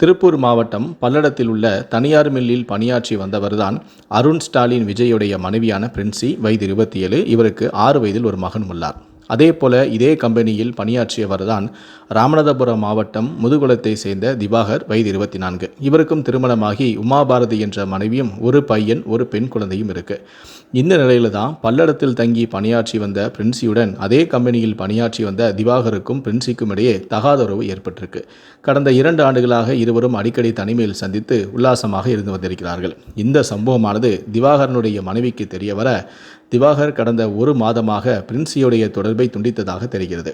திருப்பூர் மாவட்டம் பல்லடத்தில் உள்ள தனியார் மில்லில் பணியாற்றி வந்தவர்தான் அருண் ஸ்டாலின் விஜயுடைய மனைவியான பிரின்சி. வயது இருபத்தி ஏழு. இவருக்கு ஆறு வயதில் ஒரு மகன் உள்ளார். அதே போல இதே கம்பெனியில் பணியாற்றியவர்தான் ராமநாதபுரம் மாவட்டம் முதுகுளத்தை சேர்ந்த திவாகர் வயது இருபத்தி நான்கு இவருக்கும் திருமணமாகி உமாபாரதி என்ற மனைவியும் ஒரு பையன் ஒரு பெண் குழந்தையும் இருக்கு. இந்த நிலையில தான் பல்லடத்தில் தங்கி பணியாற்றி வந்த பிரின்சியுடன் அதே கம்பெனியில் பணியாற்றி வந்த திவாகருக்கும் பிரின்சிக்கும் இடையே தகாத உறவு ஏற்பட்டிருக்கு. கடந்த இரண்டு ஆண்டுகளாக இருவரும் அடிக்கடி தனிமையில் சந்தித்து உல்லாசமாக இருந்து வந்திருக்கிறார்கள். இந்த சம்பவமானது திவாகரனுடைய மனைவிக்கு தெரிய வர திவாகர் கடந்த ஒரு மாதமாக பிரின்சியுடைய தொடர்பு துண்டித்ததாக தெரிகிறது.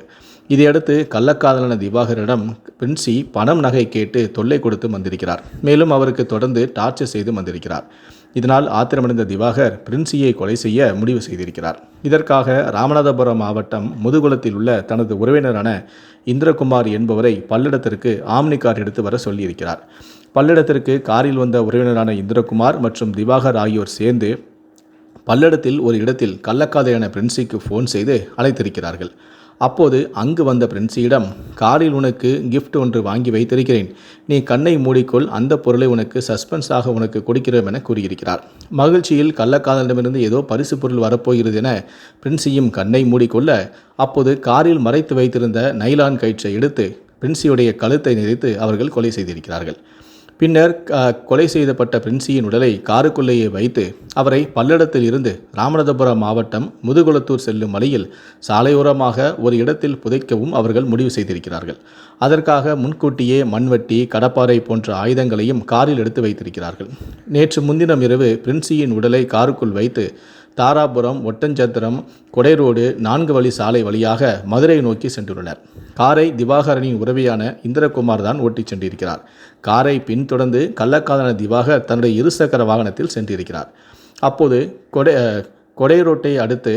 இதையடுத்து கள்ளக்காதலான திவாகரிடம் பிரின்சி பணம் நகை கேட்டு தொல்லை கொடுத்து வந்திருக்கிறார். மேலும் அவருக்கு தொடர்ந்து டார்ச்சர் செய்து வந்திருக்கிறார். இதனால் ஆத்திரமடைந்த திவாகர் பிரின்சியை கொலை செய்ய முடிவு செய்திருக்கிறார். இதற்காக ராமநாதபுரம் மாவட்டம் முதுகுளத்தில் உள்ள தனது உறவினரான இந்திரகுமார் என்பவரை பல்லடத்திற்கு ஆம்னி கார் எடுத்து வர சொல்லியிருக்கிறார். பல்லடத்திற்கு காரில் வந்த உறவினரான இந்திரகுமார் மற்றும் திவாகர் ஆகியோர் சேர்ந்து பல்லடத்தில் ஒரு இடத்தில் கள்ளக்காதையான பிரின்சிக்கு ஃபோன் செய்து அழைத்திருக்கிறார்கள். அப்போது அங்கு வந்த பிரின்சியிடம் காரில் உனக்கு கிஃப்ட் ஒன்று வாங்கி வைத்திருக்கிறேன். நீ கண்ணை மூடிக்கொள் அந்த பொருளை உனக்கு சஸ்பென்ஸாக உனக்கு கொடுக்கிறோம் என கூறியிருக்கிறார். மகிழ்ச்சியில் கள்ளக்காதலிடமிருந்து ஏதோ பரிசு பொருள் வரப்போகிறது என பிரின்சியும் கண்ணை மூடிக்கொள்ள அப்போது காரில் மறைத்து வைத்திருந்த நைலான் கயிற்றை எடுத்து பிரின்சியுடைய கழுத்தை நிறைத்து அவர்கள் கொலை செய்திருக்கிறார்கள். பின்னர் கொலை செய்யப்பட்ட பிரின்சியின் உடலை காருக்குள்ளேயே வைத்து அவரை பல்லடத்தில் இருந்து ராமநாதபுரம் மாவட்டம் முதுகுளத்தூர் செல்லும் வழியில் சாலையோரமாக ஒரு இடத்தில் புதைக்கவும் அவர்கள் முடிவு செய்திருக்கிறார்கள். அதற்காக முன்கூட்டியே மண்வெட்டி கடப்பாறை போன்ற ஆயுதங்களையும் காரில் எடுத்து வைத்திருக்கிறார்கள். நேற்று முன்தினம் இரவு பிரின்சியின் உடலை காருக்குள் வைத்து தாராபுரம் ஒட்டஞ்சத்திரம் கொடைரோடு நான்கு வழி சாலை வழியாக மதுரை நோக்கி சென்றுள்ளனர். காரை திவாகரனின் உறவியான இந்திரகுமார் தான் ஓட்டிச் சென்றிருக்கிறார். காரை பின்தொடர்ந்து கள்ளக்காதன திவாகர் தன்னுடைய இருசக்கர வாகனத்தில் சென்றிருக்கிறார். அப்போது கொடை கொடைரோட்டை அடுத்து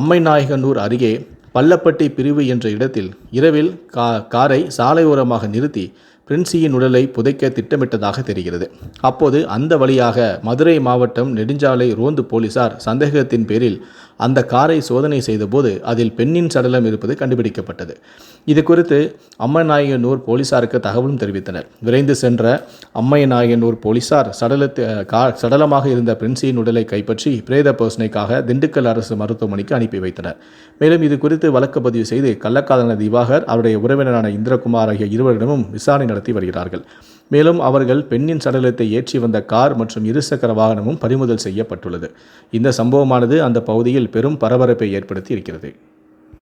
அம்மைநாயகனூர் அருகே பள்ளப்பட்டி பிரிவு என்ற இடத்தில் இரவில் கா காரை சாலையோரமாக நிறுத்தி பிரின்சியின் உடலை புதைக்க திட்டமிட்டதாக தெரிகிறது. அப்போது அந்த வழியாக மதுரை மாவட்டம் நெடுஞ்சாலை ரோந்து போலீசார் சந்தேகத்தின் பேரில் அந்த காரை சோதனை செய்தபோது அதில் பெண்ணின் சடலம் இருப்பது கண்டுபிடிக்கப்பட்டது. இது குறித்து அம்மநாயகனூர் போலீசாருக்கு தகவலும் தெரிவித்தனர். விரைந்து சென்ற அம்மைநாயகனூர் போலீசார் சடலத்தை கா சடலமாக இருந்த பிரின்சியின் உடலை கைப்பற்றி பிரேத பர்சனைக்காக திண்டுக்கல் அரசு மருத்துவமனைக்கு அனுப்பி வைத்தனர். மேலும் இது குறித்து வழக்கு பதிவு செய்து கள்ளக்காதலன திவாகர் அவருடைய உறவினரான இந்திரகுமார் ஆகிய இருவரிடமும் விசாரணை நடத்தி வருகிறார்கள். மேலும் அவர்கள் பெண்ணின் சடலத்தை ஏற்றி வந்த கார் மற்றும் இருசக்கர வாகனமும் பறிமுதல் செய்யப்பட்டுள்ளது. இந்த சம்பவமானது அந்த பகுதியில் பெரும் பரபரப்பை ஏற்படுத்தி இருக்கிறது.